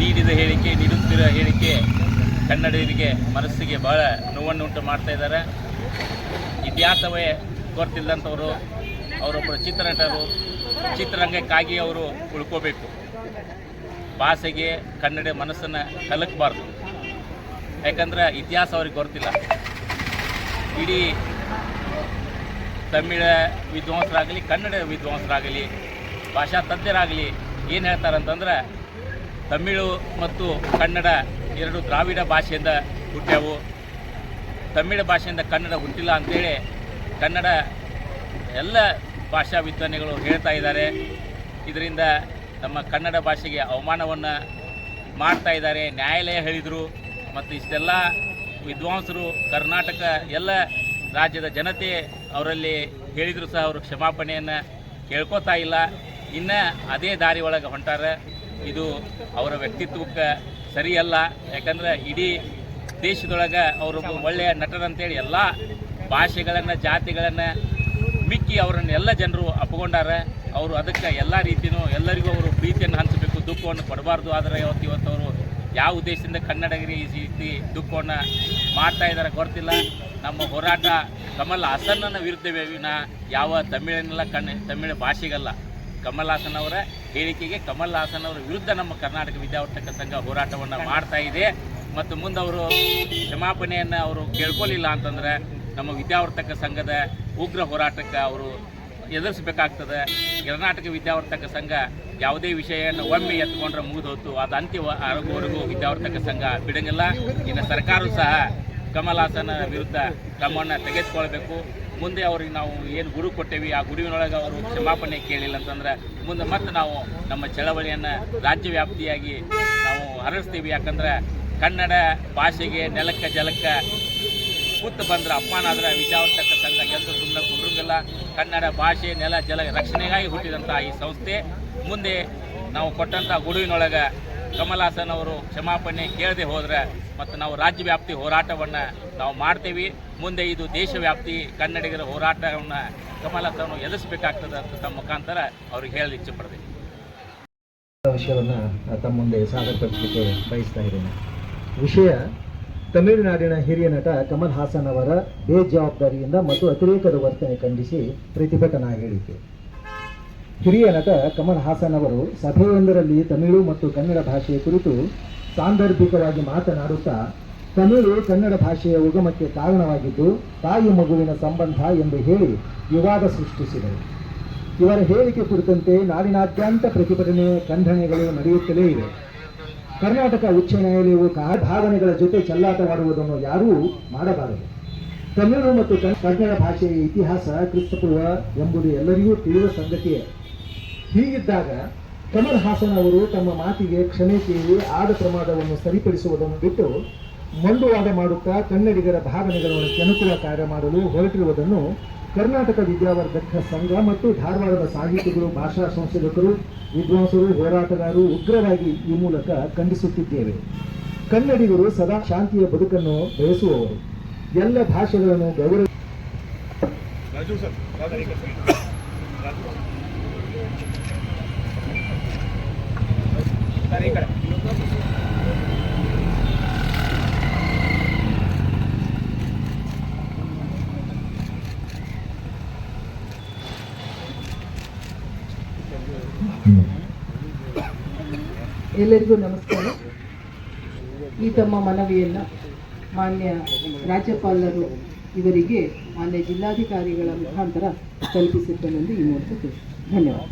ನೀಡಿದ ಹೇಳಿಕೆ ನೀಡುತ್ತಿರೋ ಹೇಳಿಕೆ ಕನ್ನಡಿಗರಿಗೆ, ಮನಸ್ಸಿಗೆ ಬಹಳ ನೋವನ್ನುಂಟು ಮಾಡ್ತಾ ಇದ್ದಾರೆ. ಇತಿಹಾಸವೇ ಗೊತ್ತಿಲ್ಲದಂಥವರು ಅವರೊಬ್ಬರು ಚಿತ್ರನಟರು ಚಿತ್ರರಂಗಕ್ಕಾಗಿ ಅವರು ಉಳ್ಕೋಬೇಕು. ಭಾಷೆಗೆ ಕನ್ನಡ ಮನಸ್ಸನ್ನು ಕಲಕಬಾರ್ದು. ಯಾಕಂದ್ರೆ ಇತಿಹಾಸ ಅವ್ರಿಗೆ ಗೊತ್ತಿಲ್ಲ. ಇಡೀ ತಮಿಳ ವಿದ್ವಾಂಸರಾಗಲಿ, ಕನ್ನಡ ವಿದ್ವಾಂಸರಾಗಲಿ, ಭಾಷಾ ತಜ್ಞರಾಗಲಿ ಏನು ಹೇಳ್ತಾರಂತಂದ್ರೆ ತಮಿಳು ಮತ್ತು ಕನ್ನಡ ಎರಡು ದ್ರಾವಿಡ ಭಾಷೆಯಿಂದ ಹುಟ್ಟ್ಯಾವು. ತಮಿಳು ಭಾಷೆಯಿಂದ ಕನ್ನಡ ಹುಟ್ಟಿಲ್ಲ ಅಂತೇಳಿ ಕನ್ನಡ ಎಲ್ಲ ಭಾಷಾ ವಿಜ್ಞಾನಿಗಳು ಹೇಳ್ತಾ ಇದ್ದಾರೆ. ಇದರಿಂದ ನಮ್ಮ ಕನ್ನಡ ಭಾಷೆಗೆ ಅವಮಾನವನ್ನು ಮಾಡ್ತಾ ಇದ್ದಾರೆ. ನ್ಯಾಯಾಲಯ ಹೇಳಿದರು ಮತ್ತು ಇಷ್ಟೆಲ್ಲ ವಿದ್ವಾಂಸರು ಕರ್ನಾಟಕ ಎಲ್ಲ ರಾಜ್ಯದ ಜನತೆ ಅವರಲ್ಲಿ ಹೇಳಿದರೂ ಸಹ ಅವರು ಕ್ಷಮಾಪಣೆಯನ್ನು ಕೇಳ್ಕೊತಾ ಇಲ್ಲ. ಇನ್ನು ಅದೇ ದಾರಿ ಒಳಗೆ ಹೊಂಟಾರ. ಇದು ಅವರ ವ್ಯಕ್ತಿತ್ವಕ್ಕೆ ಸರಿಯಲ್ಲ. ಯಾಕಂದ್ರೆ ಇಡೀ ದೇಶದೊಳಗೆ ಅವರೊಬ್ಬ ಒಳ್ಳೆಯ ನಟರಂತೇಳಿ ಎಲ್ಲ ಭಾಷೆಗಳನ್ನು, ಜಾತಿಗಳನ್ನು ಮಿಕ್ಕಿ ಅವರನ್ನು ಎಲ್ಲ ಜನರು ಅಪ್ಕೊಂಡಾರ ಅವರು ಅದಕ್ಕೆ ಎಲ್ಲ ರೀತಿಯೂ ಎಲ್ಲರಿಗೂ ಅವರು ಪ್ರೀತಿಯನ್ನು ಹಂಚಬೇಕು, ದುಃಖವನ್ನು ಕೊಡಬಾರ್ದು. ಆದರೆ ಇವತ್ತು ಇವತ್ತು ಅವರು ಯಾವ ಉದ್ದೇಶದಿಂದ ಕನ್ನಡಗಿರಿ ಈ ರೀತಿ ದುಃಖವನ್ನು ಮಾಡ್ತಾ ಇದ್ದಾರೆ ಗೊತ್ತಿಲ್ಲ. ನಮ್ಮ ಹೋರಾಟ ಕಮಲ್ ಹಾಸನ್ನ ವಿರುದ್ಧವೇ. ವಿನ ಯಾವ ತಮಿಳನ್ನೆಲ್ಲ ಕಣ್ಣು, ತಮಿಳು ಭಾಷೆಗಲ್ಲ. ಕಮಲ್ ಹಾಸನ್ ಅವರ ಹೇಳಿಕೆಗೆ ಕಮಲ್ ಹಾಸನ್ ಅವರ ವಿರುದ್ಧ ನಮ್ಮ ಕರ್ನಾಟಕ ವಿದ್ಯಾವರ್ತಕ ಸಂಘ ಹೋರಾಟವನ್ನು ಮಾಡ್ತಾ ಇದೆ. ಮತ್ತು ಮುಂದೆ ಅವರು ಕ್ಷಮಾಪಣೆಯನ್ನು ಅವರು ಕೇಳ್ಕೊಳ್ಳಿಲ್ಲ ಅಂತಂದ್ರೆ ನಮ್ಮ ವಿದ್ಯಾವರ್ತಕ ಸಂಘದ ಉಗ್ರ ಹೋರಾಟಕ್ಕೆ ಅವರು ಎದುರಿಸಬೇಕಾಗ್ತದೆ. ಕರ್ನಾಟಕ ವಿದ್ಯಾವರ್ತಕ ಸಂಘ ಯಾವುದೇ ವಿಷಯವನ್ನು ಒಮ್ಮೆ ಎತ್ಕೊಂಡ್ರೆ ಮುಗಿದೋತು ಅದು ಅಂತ್ಯ ಆರೋಗ್ಯವರೆಗೂ ವಿದ್ಯಾವರ್ತಕ ಸಂಘ ಬಿಡಂಗಿಲ್ಲ. ಇನ್ನು ಸರ್ಕಾರವು ಸಹ ಕಮಲ್ ಹಾಸನ ವಿರುದ್ಧ ಕ್ರಮವನ್ನು ತೆಗೆದುಕೊಳ್ಬೇಕು. ಮುಂದೆ ಅವ್ರಿಗೆ ನಾವು ಏನು ಗುರು ಕೊಟ್ಟೇವಿ, ಆ ಗುರುವಿನೊಳಗೆ ಅವರು ಕ್ಷಮಾಪಣೆ ಕೇಳಿಲ್ಲ ಅಂತಂದ್ರೆ ಮುಂದೆ ಮತ್ತೆ ನಾವು ನಮ್ಮ ಚಳವಳಿಯನ್ನು ರಾಜ್ಯ ವ್ಯಾಪ್ತಿಯಾಗಿ ನಾವು ಹರಡಿಸ್ತೀವಿ ಯಾಕಂದ್ರೆ ಕನ್ನಡ ಭಾಷೆಗೆ ನೆಲಕ್ಕೆ ಜಲಕ್ಕೆ ಕೂತು ಬಂದ್ರೆ ಅಪಮಾನ ಆದ್ರೆ ವಿಚಾರತಕ್ಕ ಸಂಘ ಗೆದ್ದು ಸುಮ್ಮನೆ ಕನ್ನಡ ಭಾಷೆ ನೆಲ ಜಲ ರಕ್ಷಣೆಗಾಗಿ ಹುಟ್ಟಿದಂಥ ಈ ಸಂಸ್ಥೆ. ಮುಂದೆ ನಾವು ಕೊಟ್ಟಂಥ ಗುಡುವಿನೊಳಗೆ ಕಮಲ್ ಹಾಸನ್ ಅವರು ಕ್ಷಮಾಪಣೆ ಕೇಳದೆ ಹೋದ್ರೆ ಮತ್ತು ನಾವು ರಾಜ್ಯ ವ್ಯಾಪ್ತಿ ಹೋರಾಟವನ್ನು ನಾವು ಮಾಡ್ತೀವಿ. ಮುಂದೆ ಇದು ದೇಶವ್ಯಾಪ್ತಿ ಕನ್ನಡಿಗರ ಹೋರಾಟವನ್ನು ಕಮಲ್ ಹಾಸನ್ ಎದುರಿಸಬೇಕಾಗ್ತದೆ ಅಂತ ತಮ್ಮ ಮುಖಾಂತರ ಅವ್ರಿಗೆ ಹೇಳಲು ಇಚ್ಛೆ ಪಡ್ತೀನಿ. ವಿಷಯವನ್ನು ತಮ್ಮ ಮುಂದೆ ಸಾದರಪಡಿಸಲಿಕ್ಕೆ ಬಯಸ್ತಾ ಇದ್ದೇನೆ. ವಿಷಯ, ತಮಿಳುನಾಡಿನ ಹಿರಿಯ ನಟ ಕಮಲ್ ಹಾಸನ್ ಅವರ ಬೇಜವಾಬ್ದಾರಿಯಿಂದ ಮತ್ತು ಅತಿರೇಕದ ವರ್ತನೆ ಖಂಡಿಸಿ ಪ್ರತಿಭಟನಾ ಹೇಳಿಕೆ. ಹಿರಿಯ ನಟ ಕಮಲ್ ಹಾಸನ್ ಅವರು ಸಭೆಯೊಂದರಲ್ಲಿ ತಮಿಳು ಮತ್ತು ಕನ್ನಡ ಭಾಷೆಯ ಕುರಿತು ಸಾಂದರ್ಭಿಕವಾಗಿ ಮಾತನಾಡುತ್ತಾ, ತಮಿಳು ಕನ್ನಡ ಭಾಷೆಯ ಉಗಮಕ್ಕೆ ಕಾರಣವಾಗಿದ್ದು, ತಾಯಿ ಮಗುವಿನ ಸಂಬಂಧ ಎಂದು ಹೇಳಿ ವಿವಾದ ಸೃಷ್ಟಿಸಿದರು. ಇವರ ಹೇಳಿಕೆ ಕುರಿತಂತೆ ನಾಡಿನಾದ್ಯಂತ ಪ್ರತಿಭಟನೆ ಖಂಡನೆಗಳು ನಡೆಯುತ್ತಲೇ ಇವೆ. ಕರ್ನಾಟಕ ಉಚ್ಚ ನ್ಯಾಯಾಲಯವು ಕಾ ಭಾವನೆಗಳ ಜೊತೆ ಚೆಲ್ಲಾಟವಾಡುವುದನ್ನು ಯಾರೂ ಮಾಡಬಾರದು. ತಮಿಳು ಮತ್ತು ಕನ್- ಕನ್ನಡ ಭಾಷೆಯ ಇತಿಹಾಸ ಕ್ರಿಸ್ತಪೂರ್ವ ಎಂಬುದು ಎಲ್ಲರಿಗೂ ತಿಳಿದ ಸಂಗತಿಯೇ. ಹೀಗಿದ್ದಾಗ ಕಮಲ್ ಹಾಸನ್ ಅವರು ತಮ್ಮ ಮಾತಿಗೆ ಕ್ಷಮೆ ಕೇಳಿ ಆದ ಪ್ರಮಾದವನ್ನು ಸರಿಪಡಿಸುವುದನ್ನು ಬಿಟ್ಟು ಮಂಡುವಾದ ಮಾಡುತ್ತಾ ಕನ್ನಡಿಗರ ಭಾವನೆಗಳನ್ನು ಕೆಣಕುವ ಕಾರ್ಯ ಮಾಡಲು ಹೊರಟಿರುವುದನ್ನು ಕರ್ನಾಟಕ ವಿದ್ಯಾವರ್ಧಕ ಸಂಘ ಮತ್ತು ಧಾರವಾಡದ ಸಾಹಿತಿಗಳು, ಭಾಷಾ ಸಂಶೋಧಕರು, ವಿದ್ವಾಂಸರು, ಹೋರಾಟಗಾರರು ಉಗ್ರವಾಗಿ ಈ ಮೂಲಕ ಖಂಡಿಸುತ್ತಿದ್ದೇವೆ. ಕನ್ನಡಿಗರು ಸದಾ ಶಾಂತಿಯ ಬದುಕನ್ನು ಬಯಸುವವರು ಎಲ್ಲ ಭಾಷೆಗಳನ್ನು ಗೌರವ ಎಲ್ಲರಿಗೂ ನಮಸ್ಕಾರ. ಈ ತಮ್ಮ ಮನವಿಯನ್ನು ಮಾನ್ಯ ರಾಜ್ಯಪಾಲರು ಇವರಿಗೆ, ಮಾನ್ಯ ಜಿಲ್ಲಾಧಿಕಾರಿಗಳ ಮುಖಾಂತರ ತಲುಪಿಸಿದ್ದನೆಂದು ಈ ಮೂಲಕ ಧನ್ಯವಾದ.